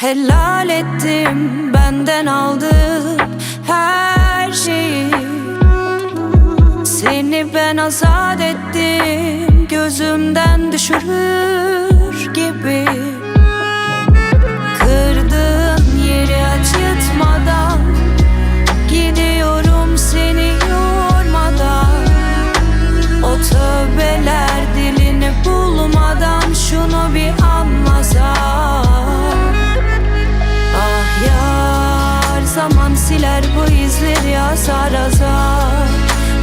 Helal ettim benden aldın her şeyi. Seni ben azat ettim gözümden düşürür siler bu izleri azar azar.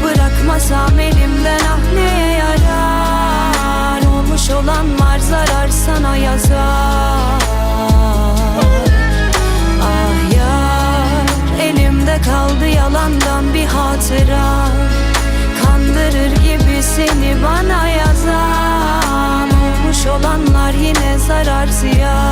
Bırakmasam elimden ah neye yarar? Olmuş olanlar zarar sana yazar. Ah yar elimde kaldı yalandan bir hatıra. Kandırır gibi seni bana yazan. Olmuş olanlar yine zarar ziyan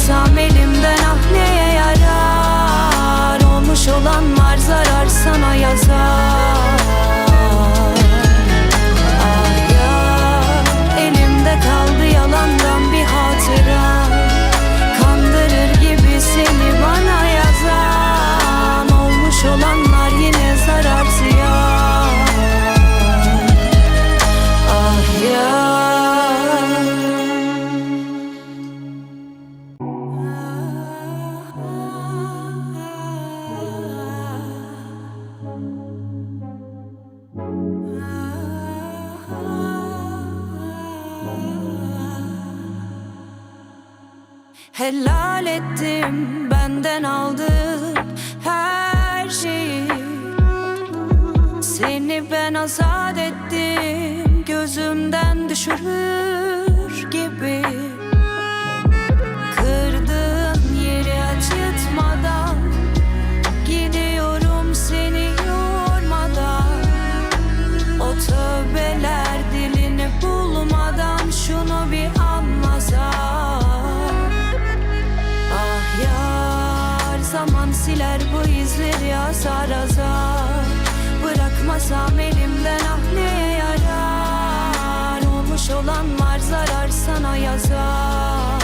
Bırakmasam elimden ah neye yarar? Olmuş olanlar zarar sana yazar Helal ettim benden aldın her şeyi. Seni ben azat ettim gözümden düşürür siler bu izleri azar azar. Bırakmasam elimden ah neye yarar. Olmuş olanlar zarar sana yazar.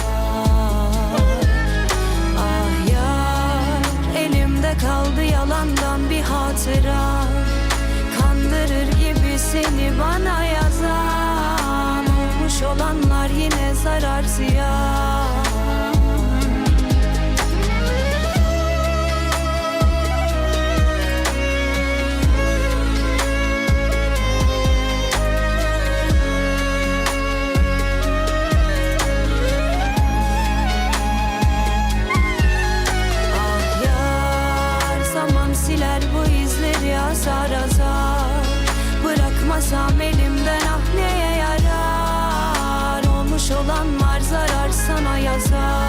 Ah yar elimde kaldı yalandan bir hatıra. Kandırır gibi seni bana yazan. Olmuş olanlar yine zarar ziyan Kurtulamazsam elimden ah neye yarar? Olmuş olan var zarar sana yazar.